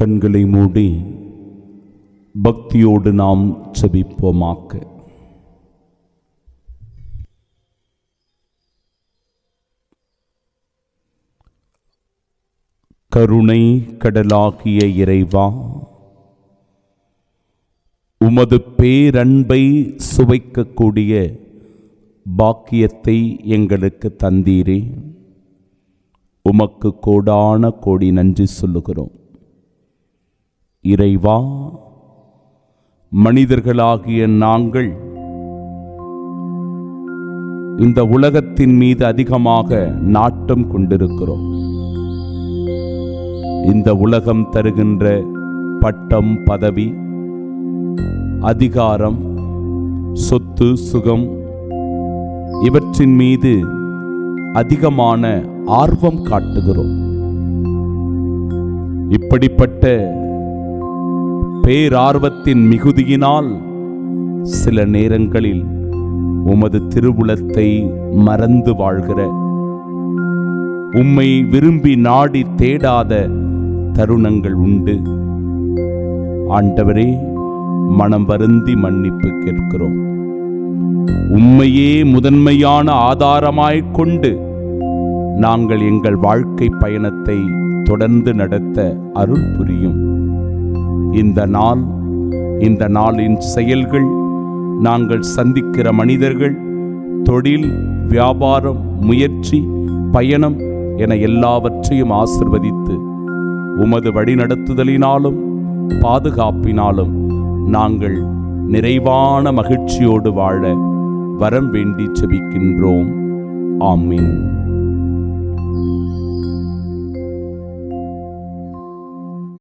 கண்களை மூடி பக்தியோடு நாம் செபிப்போமாக்க கருணை கடலாகிய இறைவா உமது பேரன்பை சுவைக்கக்கூடிய பாக்கியத்தை எங்களுக்கு தந்தீரே. உமக்கு கோடான கோடி நன்றி சொல்லுகிறோம். இறைவா மனிதர்களாகிய நாங்கள் இந்த உலகத்தின் மீது அதிகமாக நாட்டம் கொண்டிருக்கிறோம். இந்த உலகம் தருகின்ற பட்டம் பதவி அதிகாரம் சொத்து சுகம் இவற்றின் மீது அதிகமான ஆர்வம் காட்டுகிறோம். இப்படிப்பட்ட பேரார்வத்தின் மிகுதியினால் சில நேரங்களில் உமது திருவுளத்தை மறந்து வாழ்கிற உம்மை விரும்பி நாடி தேடாத தருணங்கள் உண்டு. ஆண்டவரே மனம் வருந்தி மன்னிப்பு கேட்கிறோம். உம்மையே முதன்மையான ஆதாரமாய்க் கொண்டு நாங்கள் எங்கள் வாழ்க்கை பயணத்தை தொடர்ந்து நடத்த அருள் புரியும். இந்த நாள் இந்த நாளின் செயல்கள் நாங்கள் சந்திக்கிற மனிதர்கள் தொழில் வியாபாரம் முயற்சி பயணம் என எல்லாவற்றையும் ஆசிர்வதித்து உமது வழிநடத்துதலினாலும் பாதுகாப்பினாலும் நாங்கள் நிறைவான மகிழ்ச்சியோடு வாழ வரம் வேண்டி செபிக்கின்றோம். ஆமீன்.